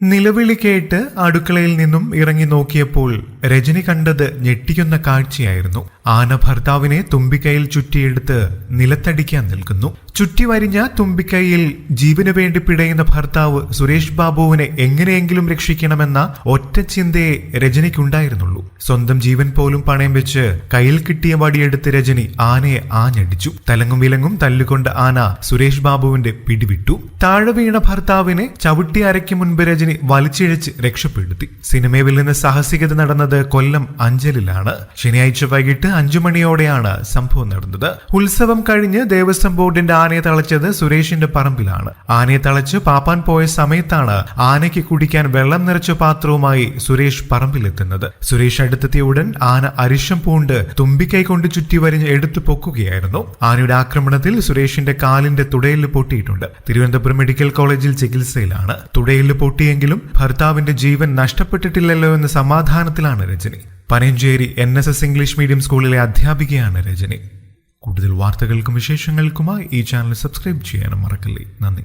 നിലവിളി കേട്ട് അടുക്കളയിൽ നിന്നും ഇറങ്ങി നോക്കിയപ്പോൾ രജനി കണ്ടത് ഞെട്ടിക്കുന്ന കാഴ്ചയായിരുന്നു. ആന ഭർത്താവിനെ തുമ്പിക്കൈയിൽ ചുറ്റിയെടുത്ത് നിലത്തടിക്കാൻ നിൽക്കുന്നു. ചുറ്റി വരിഞ്ഞ തുമ്പിക്കൈയിൽ ജീവന് വേണ്ടി പിടയുന്ന ഭർത്താവ് സുരേഷ് ബാബുവിനെ എങ്ങനെയെങ്കിലും രക്ഷിക്കണമെന്ന ഒറ്റ ചിന്തയെ രജനിക്കുണ്ടായിരുന്നുള്ളൂ. സ്വന്തം ജീവൻ പോലും പണയം വെച്ച് കയ്യിൽ കിട്ടിയ വടിയെടുത്ത് രജനി ആനയെ ആഞ്ഞടിച്ചു. തലങ്ങും വിലങ്ങും തല്ലുകൊണ്ട് ആന സുരേഷ് ബാബുവിന്റെ പിടിവിട്ടു. താഴെ വീണ ഭർത്താവിനെ ചവിട്ടി അരയ്ക്ക് മുൻപ് രജനി വലിച്ചിഴച്ച് രക്ഷപ്പെടുത്തി. സിനിമയിൽ നിന്ന് സാഹസികത നടന്നത് കൊല്ലം അഞ്ചലിലാണ്. ശനിയാഴ്ച വൈകിട്ട് അഞ്ചു മണിയോടെയാണ് സംഭവം നടന്നത്. ഉത്സവം കഴിഞ്ഞ് ദേവസ്വം ബോർഡിന്റെ ആനയെ തളച്ചത് സുരേഷിന്റെ പറമ്പിലാണ്. ആനയെ തളച്ച് പാപ്പാൻ പോയ സമയത്താണ് ആനയ്ക്ക് കുടിക്കാൻ വെള്ളം നിറച്ച പാത്രവുമായി സുരേഷ് പറമ്പിലെത്തുന്നത്. സുരേഷ് അടുത്തെത്തിയ ഉടൻ ആന അരിശം പൂണ്ട് തുമ്പിക്കൈ കൊണ്ട് ചുറ്റി വരിഞ്ഞ് എടുത്തു പൊക്കുകയായിരുന്നു. ആനയുടെ ആക്രമണത്തിൽ സുരേഷിന്റെ കാലിന്റെ തുടയിൽ പൊട്ടിയിട്ടുണ്ട്. തിരുവനന്തപുരം മെഡിക്കൽ കോളേജിൽ ചികിത്സയിലാണ്. തുടയിൽ പൊട്ടിയെങ്കിലും ഭർത്താവിന്റെ ജീവൻ നഷ്ടപ്പെട്ടിട്ടില്ലല്ലോ എന്ന സമാധാനത്തിലാണ് Rajani. Pananchery N S S English medium സ്കൂളിലെ അധ്യാപികയാണ് രജനി. കൂടുതൽ വാർത്തകൾക്കും വിശേഷങ്ങൾക്കുമായി ഈ ചാനൽ സബ്സ്ക്രൈബ് ചെയ്യാനും മറക്കല്ലേ. നന്ദി.